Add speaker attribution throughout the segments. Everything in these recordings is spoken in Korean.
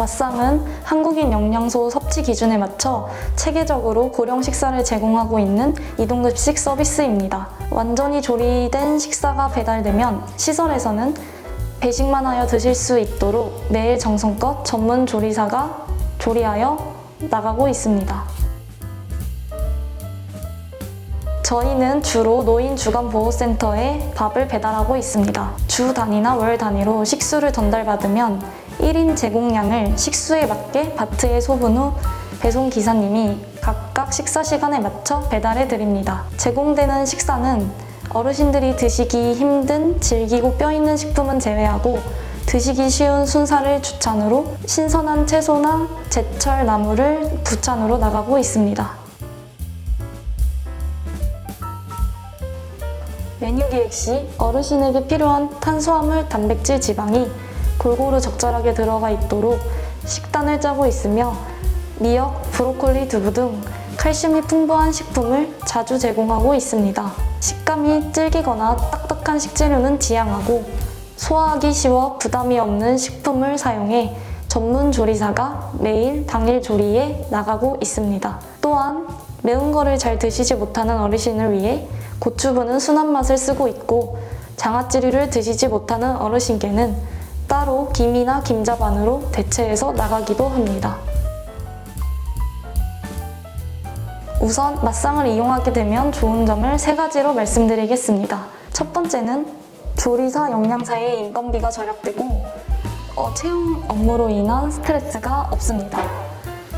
Speaker 1: 네, 맛상은 한국인 영양소 섭취 기준에 맞춰 체계적으로 고령 식사를 제공하고 있는 이동급식 서비스입니다. 완전히 조리된 식사가 배달되면 시설에서는 배식만 하여 드실 수 있도록 매일 정성껏 전문 조리사가 조리하여 나가고 있습니다. 저희는 주로 노인 주간보호센터에 밥을 배달하고 있습니다. 주 단위나 월 단위로 식수를 전달받으면 1인 제공량을 식수에 맞게 바트에 소분 후 배송 기사님이 각각 식사 시간에 맞춰 배달해 드립니다. 제공되는 식사는 어르신들이 드시기 힘든 질기고 뼈 있는 식품은 제외하고 드시기 쉬운 순살을 주찬으로 신선한 채소나 제철 나물을 부찬으로 나가고 있습니다. 메뉴 기획 시 어르신에게 필요한 탄수화물, 단백질, 지방이 골고루 적절하게 들어가 있도록 식단을 짜고 있으며 미역, 브로콜리, 두부 등 칼슘이 풍부한 식품을 자주 제공하고 있습니다. 식감이 질기거나 딱딱한 식재료는 지양하고 소화하기 쉬워 부담이 없는 식품을 사용해 전문 조리사가 매일 당일 조리에 나가고 있습니다. 또한 매운 거를 잘 드시지 못하는 어르신을 위해 고추부는 순한 맛을 쓰고 있고 장아찌리를 드시지 못하는 어르신께는 따로 김이나 김자반으로 대체해서 나가기도 합니다. 우선 맛상을 이용하게 되면 좋은 점을 세 가지로 말씀드리겠습니다. 첫 번째는 조리사 영양사의 인건비가 절약되고 어, 채용 업무로 인한 스트레스가 없습니다.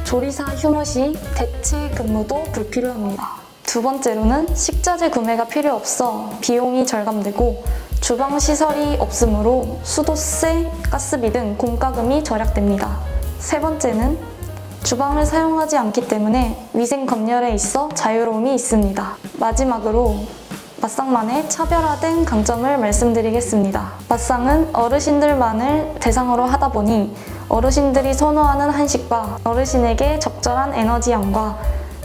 Speaker 1: 조리사 휴무 시 대체 근무도 불필요합니다. 두 번째로는 식자재 구매가 필요 없어 비용이 절감되고 주방 시설이 없으므로 수도세, 가스비 등 공과금이 절약됩니다. 세 번째는 주방을 사용하지 않기 때문에 위생 검열에 있어 자유로움이 있습니다. 마지막으로 맛상만의 차별화된 강점을 말씀드리겠습니다. 맛상은 어르신들만을 대상으로 하다 보니 어르신들이 선호하는 한식과 어르신에게 적절한 에너지양과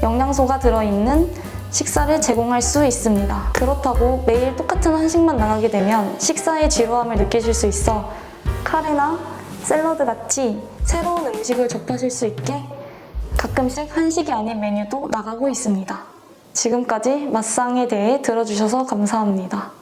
Speaker 1: 영양소가 들어있는 식사를 제공할 수 있습니다. 그렇다고 매일 똑같은 한식만 나가게 되면 식사의 지루함을 느끼실 수 있어 카레나 샐러드 같이 새로운 음식을 접하실 수 있게 가끔씩 한식이 아닌 메뉴도 나가고 있습니다. 지금까지 맛상에 대해 들어주셔서 감사합니다.